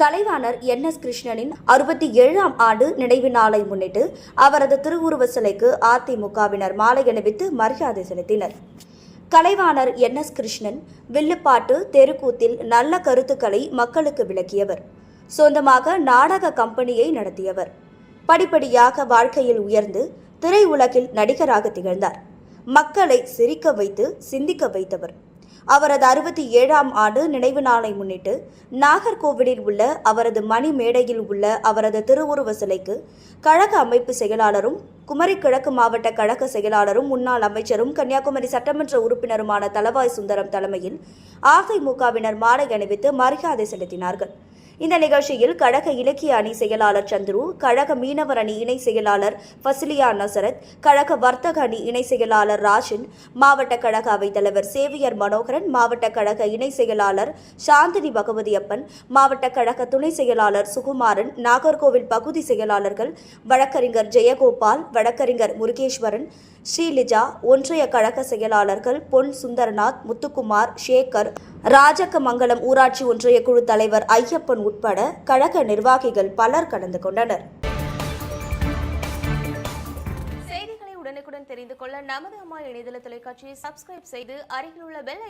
Kalaivanar N S கிருஷ்ணனின் அறுபத்தி ஏழாம் ஆண்டு நினைவு நாளை முன்னிட்டு அவரது திருவுருவ சிலைக்கு அதிமுகவினர் மாலை அணிவித்து மரியாதை செலுத்தினர். கலைவாணர் என் எஸ் கிருஷ்ணன் வில்லுப்பாட்டு தெருக்கூத்தில் நல்ல கருத்துக்களை மக்களுக்கு விளக்கியவர். சொந்தமாக நாடக கம்பெனியை நடத்தியவர். படிப்படியாக வாழ்க்கையில் உயர்ந்து திரையுலகில் நடிகராக திகழ்ந்தார். மக்களை சிரிக்க வைத்து சிந்திக்க வைத்தவர். அவரது அறுபத்தி ஏழாம் ஆண்டு நினைவு நாளை முன்னிட்டு நாகர்கோவிலில் உள்ள அவரது மணி மேடையில் உள்ள அவரது திருவுருவ சிலைக்கு கழக அமைப்பு செயலாளரும் குமரி கிழக்கு மாவட்ட கழக செயலாளரும் முன்னாள் அமைச்சரும் கன்னியாகுமரி சட்டமன்ற உறுப்பினருமான தலவாய் சுந்தரம் தலைமையில் அதிமுகவினர் மாலை அணிவித்து மரியாதை செலுத்தினார்கள். இந்த நிகழ்ச்சியில் கழக இலக்கிய அணி செயலாளர் சந்துரு கழக மீனவர் அணி இணை செயலாளர் ஃபசிலியா நசரத் கழக வர்த்தக அணி இணை செயலாளர் ராஜன் மாவட்ட கழக அவைத்தலைவர் சேவியர் மனோகரன் மாவட்ட கழக இணை செயலாளர் சாந்தினி பகவதியப்பன் மாவட்ட கழக துணை செயலாளர் சுகுமாரன் நாகர்கோவில் பகுதி செயலாளர்கள் வழக்கறிஞர் ஜெயகோபால் வழக்கறிஞர் முருகேஸ்வரன் ஸ்ரீலிஜா ஒன்றிய கழக செயலாளர்கள் பொன் சுந்தரநாத் முத்துக்குமார் சேகர் ராஜக்கமங்கலம் ஊராட்சி ஒன்றிய குழு தலைவர் ஐயப்பன் உட்பட கழக நிர்வாகிகள் பலர் கலந்து கொண்டனர். செய்திகளை உடனுக்குடன் தெரிந்து கொள்ள நமது அம்மா இணையதள தொலைக்காட்சியை சப்ஸ்கிரைப் செய்து அருகில் உள்ள பெல்